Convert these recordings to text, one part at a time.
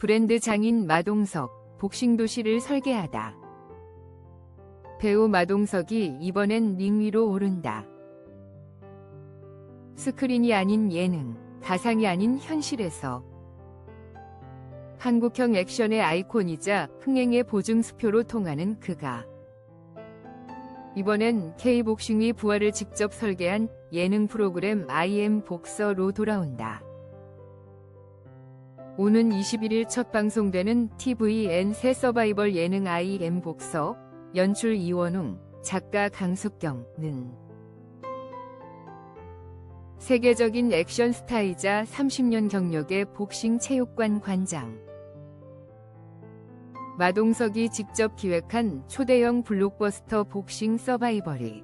브랜드 장인 마동석, 복싱 도시를 설계하다. 배우 마동석이 이번엔 링 위로 오른다. 스크린이 아닌 예능, 가상이 아닌 현실에서 한국형 액션의 아이콘이자 흥행의 보증수표로 통하는 그가 이번엔 K복싱이 부활을 직접 설계한 예능 프로그램 IM 복서로 돌아온다. 오는 21일 첫 방송되는 TVN 새 서바이벌 예능 IM 복서 연출 이원웅, 작가 강숙경는 세계적인 액션 스타이자 30년 경력의 복싱 체육관 관장. 마동석이 직접 기획한 초대형 블록버스터 복싱 서바이벌이.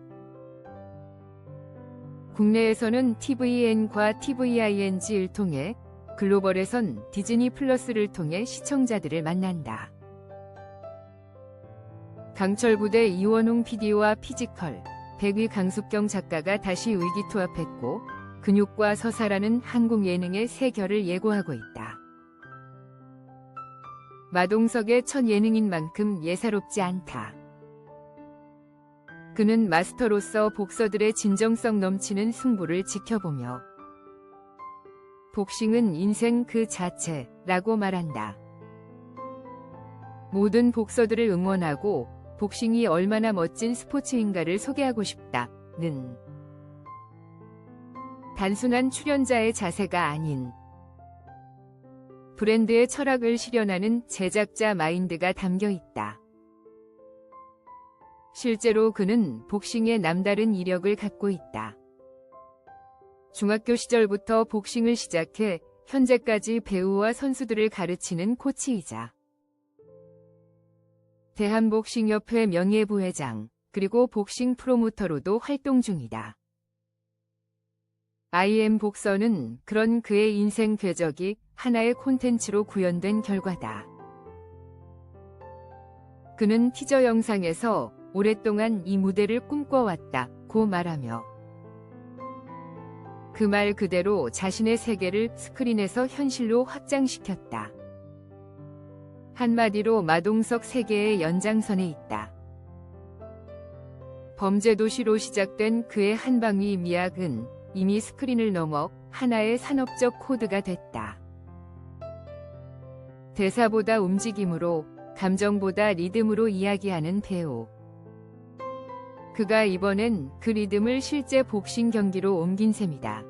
국내에서는 TVN과 TVING를 통해 글로벌에선 디즈니 플러스를 통해 시청자들을 만난다. 강철부대 이원웅 PD와 피지컬, 백위 강숙경 작가가 다시 의기투합했고 근육과 서사라는 한국 예능의 새 결을 예고하고 있다. 마동석의 첫 예능인 만큼 예사롭지 않다. 그는 마스터로서 복서들의 진정성 넘치는 승부를 지켜보며 복싱은 인생 그 자체라고 말한다. 모든 복서들을 응원하고 복싱이 얼마나 멋진 스포츠인가를 소개하고 싶다 는 단순한 출연자의 자세가 아닌 브랜드의 철학을 실현하는 제작자 마인드가 담겨 있다. 실제로 그는 복싱에 남다른 이력을 갖고 있다. 중학교 시절부터 복싱을 시작해 현재까지 배우와 선수들을 가르치는 코치이자 대한복싱협회 명예부회장 그리고 복싱 프로모터로도 활동 중이다. IM 복서는 그런 그의 인생 궤적이 하나의 콘텐츠로 구현된 결과다. 그는 티저 영상에서 오랫동안 이 무대를 꿈꿔왔다 고 말하며 그 말 그대로 자신의 세계를 스크린에서 현실로 확장시켰다. 한마디로 마동석 세계의 연장선에 있다. 범죄도시로 시작된 그의 한방위 미학은 이미 스크린을 넘어 하나의 산업적 코드가 됐다. 대사보다 움직임으로, 감정보다 리듬으로 이야기하는 배우. 그가 이번엔 그 리듬을 실제 복싱 경기로 옮긴 셈이다.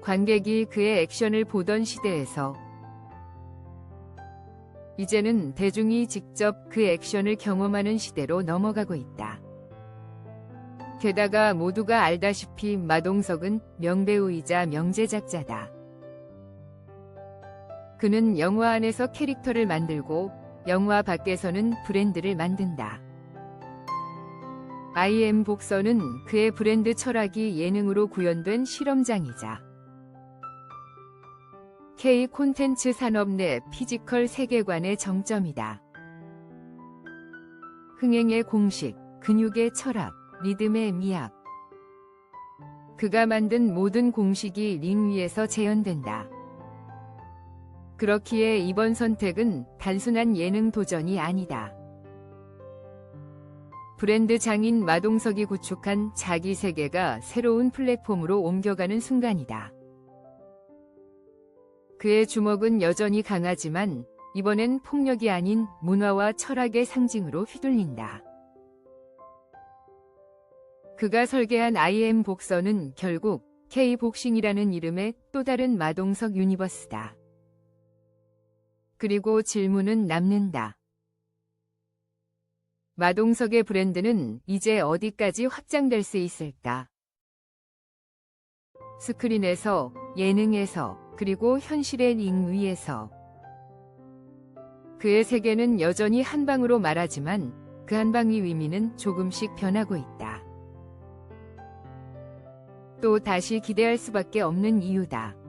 관객이 그의 액션을 보던 시대에서 이제는 대중이 직접 그 액션을 경험하는 시대로 넘어가고 있다. 게다가 모두가 알다시피 마동석은 명배우이자 명제작자다. 그는 영화 안에서 캐릭터를 만들고 영화 밖에서는 브랜드를 만든다. IM 복서는 그의 브랜드 철학이 예능으로 구현된 실험장이자 K 콘텐츠 산업 내 피지컬 세계관의 정점이다. 흥행의 공식, 근육의 철학, 리듬의 미학. 그가 만든 모든 공식이 링 위에서 재현된다. 그렇기에 이번 선택은 단순한 예능 도전이 아니다. 브랜드 장인 마동석이 구축한 자기 세계가 새로운 플랫폼으로 옮겨가는 순간이다. 그의 주먹은 여전히 강하지만 이번엔 폭력이 아닌 문화와 철학의 상징으로 휘둘린다. 그가 설계한 IM 복서는 결국 K복싱이라는 이름의 또 다른 마동석 유니버스다. 그리고 질문은 남는다. 마동석의 브랜드는 이제 어디까지 확장될 수 있을까? 스크린에서, 예능에서, 그리고 현실의 링 위에서. 그의 세계는 여전히 한방으로 말하지만 그 한방의 의미는 조금씩 변하고 있다. 또 다시 기대할 수밖에 없는 이유다.